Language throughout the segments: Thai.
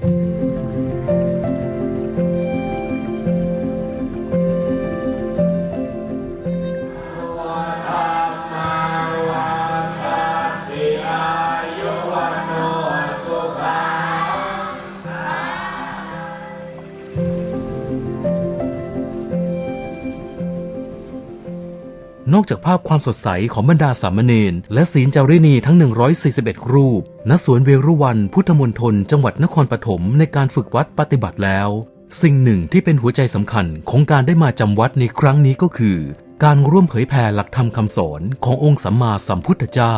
thank you นอกจากภาพความสดใสของบรรดาสามเณรและศีลจารินีทั้ง 141 รูป ณ สวนเวรุวันพุทธมณฑลจังหวัดนครปฐมในการฝึกวัดปฏิบัติแล้ว สิ่งหนึ่งที่เป็นหัวใจสำคัญของการได้มาจำวัดในครั้งนี้ก็คือ การร่วมเผยแผ่หลักธรรมคำสอนขององค์สัมมาสัมพุทธเจ้า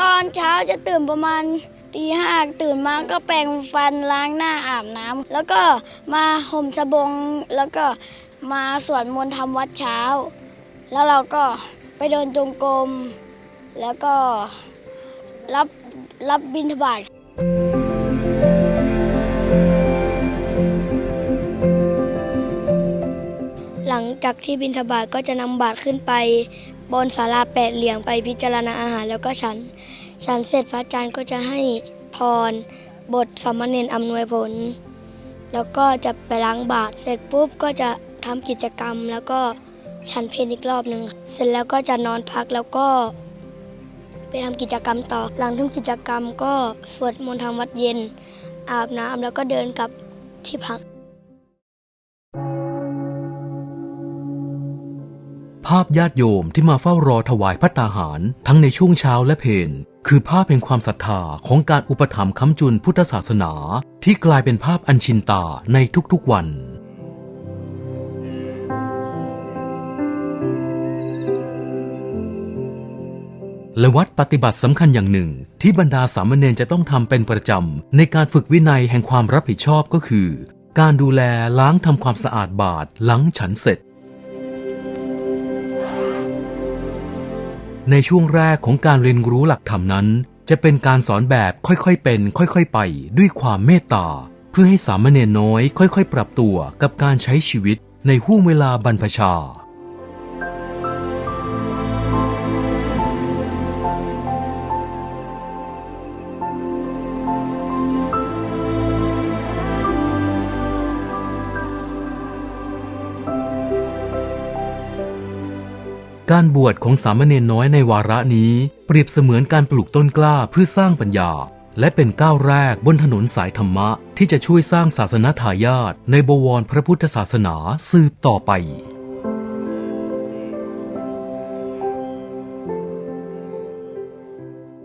ตอนเช้าจะตื่นประมาณตีห้าตื่นมาก็แปรงฟันล้างหน้าอาบน้ำแล้วก็มาห่มสบงแล้วก็ มาสวดมนต์ทำวัดเช้า แล้วเราก็ไปเดินจงกรมแล้วก็รับรับบิณฑบาตหลังจากที่บิณฑบาตก็จะนำบาตรขึ้นไป บนศาลาแปดเหลี่ยมไปพิจารณาอาหารแล้วก็ฉัน ฉันเสร็จพระอาจารย์ก็จะให้พร บทสามเณรอำนวยผล แล้วก็จะไปล้างบาตรเสร็จปุ๊บก็จะ ทำกิจกรรม แล้วก็ฉันเพลอีกรอบหนึ่งเสร็จแล้วก็จะนอนพักแล้วก็ ไปทำกิจกรรมต่อ หลังทำกิจกรรมก็สวดมนต์ทำวัดเย็น อาบน้ำแล้วก็เดินกลับที่พัก ภาพญาติโยมที่มาเฝ้ารอถวายพัตตาหาร ทั้งในช่วงเช้าและเพลคือภาพแห่งความศรัทธาของการอุปถัมภ์ค้ำจุนพุทธศาสนา ที่กลายเป็นภาพอันชินตาในทุกๆวัน และวัดปฏิบัติสำคัญอย่างหนึ่ง ที่บรรดาสามเณรจะต้องทำเป็นประจำในการฝึกวินัยแห่งความรับผิดชอบก็คือ การดูแลล้างทำความสะอาดบาตรหลังฉันเสร็จ ในช่วงแรกของการเรียนรู้หลักธรรมนั้น จะเป็นการสอนแบบค่อยๆเป็น ค่อยๆไป ด้วยความเมตตา เพื่อให้สามเณรน้อย ค่อยๆ ปรับตัวกับการใช้ชีวิตในห่วงเวลาบรรพชา การบวชของสามเณรน้อยในวาระนี้ เปรียบเสมือนการปลูกต้นกล้าเพื่อสร้างปัญญา และเป็นก้าวแรกบนถนนสายธรรมะ ที่จะช่วยสร้างศาสนาทายาทในบวรพระพุทธศาสนาสืบต่อไป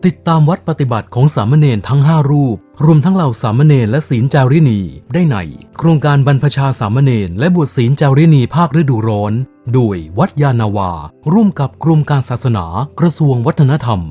ติดตามวัดปฏิบัติของสามเณรทั้ง 5 รูป รวมทั้งเหล่าสามเณรและศีลจารินีได้ใน โครงการบรรพชาสามเณรและบวชศีลจารินีภาคฤดูร้อน โดยวัดยานาวา ร่วมกับกรมการศาสนากระทรวงวัฒนธรรม